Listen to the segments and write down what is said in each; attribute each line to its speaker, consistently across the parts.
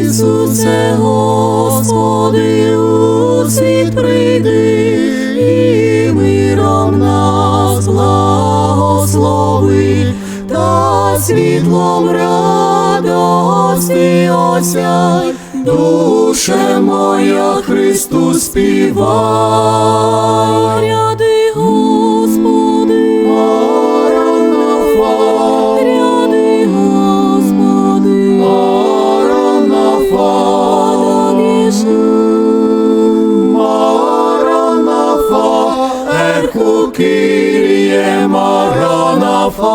Speaker 1: Ісусе, Господи, у світ прийди, і миром нас благослови, та світлом радості осяй, душе моя Христу співай. Ерху Киріє Маранафа.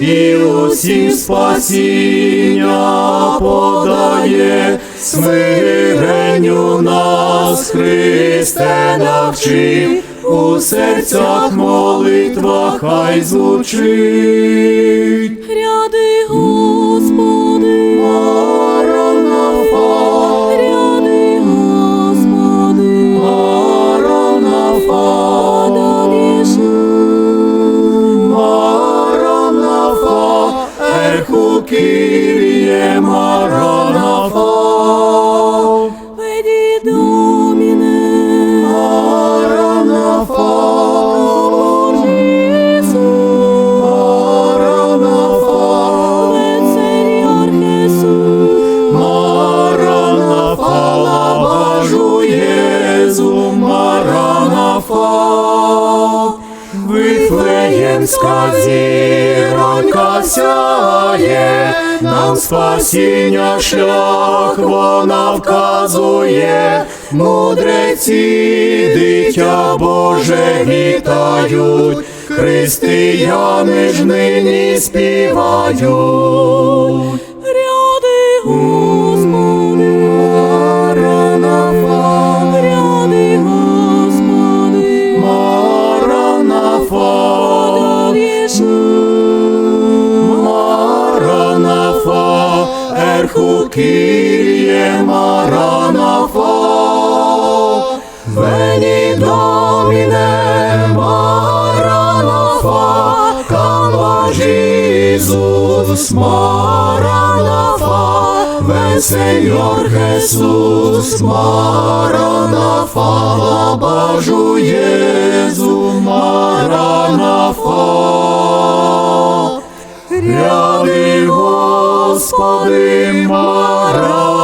Speaker 1: І усім спасіння подає, смиренню нас Христе навчив, у серцях молитва хай звучить. Киріє Маранафа. Вифлеємська зіронька сяє, нам спасіння шлях вона вказує, мудреці дитя Боже вітають, християни ж нині співають. Ерху Киріє Маранафа, Вені Доміне Маранафа, Jesus Maranatha, ven Señor Jesús Maranatha, лабажу Єзу Маранатha. море.